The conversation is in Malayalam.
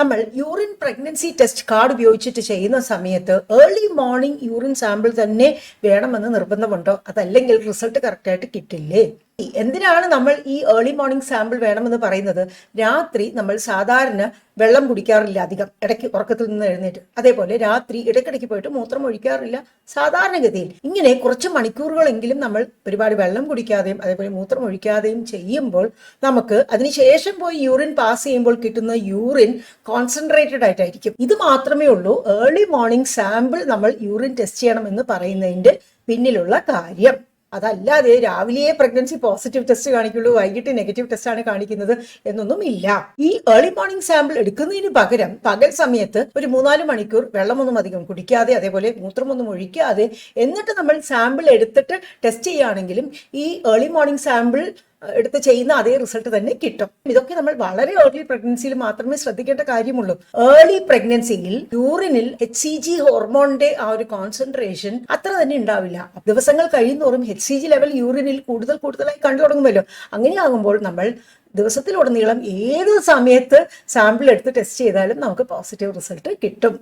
നമ്മൾ യൂറിൻ പ്രഗ്നൻസി ടെസ്റ്റ് കാർഡ് ഉപയോഗിച്ചിട്ട് ചെയ്യുന്ന സമയത്ത് ഏർലി മോർണിംഗ് യൂറിൻ സാമ്പിൾ തന്നെ വേണമെന്ന് നിർബന്ധമുണ്ടോ? അതല്ലെങ്കിൽ റിസൾട്ട് കറക്റ്റായിട്ട് കിട്ടില്ലേ? എന്തിനാണ് നമ്മൾ ഈ ഏർലി മോർണിംഗ് സാമ്പിൾ വേണമെന്ന് പറയുന്നത്? രാത്രി നമ്മൾ സാധാരണ വെള്ളം കുടിക്കാറില്ല അധികം. ഇടയ്ക്ക് ഉറക്കത്തിൽ നിന്ന് എഴുന്നേറ്റ്. അതേപോലെ രാത്രി ഇടയ്ക്കിടയ്ക്ക് പോയിട്ട് മൂത്രം ഒഴിക്കാറില്ല. സാധാരണഗതിയിൽ ഇങ്ങനെ കുറച്ച് മണിക്കൂറുകളെങ്കിലും നമ്മൾ ഒരുപാട് വെള്ളം കുടിക്കാതെയും അതേപോലെ മൂത്രം ഒഴിക്കാതെയും ചെയ്യുമ്പോൾ നമുക്ക് അതിനുശേഷം പോയി യൂറിൻ പാസ് ചെയ്യുമ്പോൾ കിട്ടുന്ന യൂറിൻ കോൺസെൻട്രേറ്റഡ് ആയിട്ടായിരിക്കും. ഇത് മാത്രമേ ഉള്ളൂ. ഏർലി മോർണിംഗ് സാമ്പിൾ നമ്മൾ യൂറിൻ ടെസ്റ്റ് ചെയ്യണം എന്ന് പറയുന്നതിന്റെ പിന്നിലുള്ള കാര്യം. അതല്ലാതെ രാവിലെ പ്രഗ്നൻസി പോസിറ്റീവ് ടെസ്റ്റ് കാണിക്കുള്ളൂ വൈകിട്ട് നെഗറ്റീവ് ടെസ്റ്റ് ആണ് കാണിക്കുന്നത് എന്നൊന്നും ഇല്ല ഈ ഏർലി മോർണിംഗ് സാമ്പിൾ എടുക്കുന്നതിന് പകരം പകൽ സമയത്ത് ഒരു മൂന്നാൽ മണിക്കൂർ വെള്ളമൊന്നും അധികം കുടിക്കാതെ അതേപോലെ മൂത്രമൊന്നും ഒഴിക്കാതെ എന്നിട്ട് നമ്മൾ സാമ്പിൾ എടുത്തിട്ട് ടെസ്റ്റ് ചെയ്യുകയാണെങ്കിലും ഈ ഏർലി മോർണിംഗ് സാമ്പിൾ എടുത്ത് ചെയ്യുന്ന അതേ റിസൾട്ട് തന്നെ കിട്ടും. ഇതൊക്കെ നമ്മൾ വളരെ ഏർലി പ്രഗ്നൻസിയിൽ മാത്രമേ ശ്രദ്ധിക്കേണ്ട കാര്യമുള്ളൂ. ഏർലി പ്രഗ്നൻസിയിൽ യൂറിനിൽ എച്ച് സി ജി ഹോർമോണിന്റെ ആ ഒരു കോൺസെൻട്രേഷൻ അത്ര തന്നെ ഉണ്ടാവില്ല. ദിവസങ്ങൾ കഴിയുന്നോറും എച്ച് സി ജി ലെവൽ യൂറിനിൽ കൂടുതൽ കൂടുതലായി കണ്ടു തുടങ്ങുമല്ലോ. അങ്ങനെയാകുമ്പോൾ നമ്മൾ ദിവസത്തിലുടനീളം ഏത് സമയത്ത് സാമ്പിൾ എടുത്ത് ടെസ്റ്റ് ചെയ്താലും നമുക്ക് പോസിറ്റീവ് റിസൾട്ട് കിട്ടും.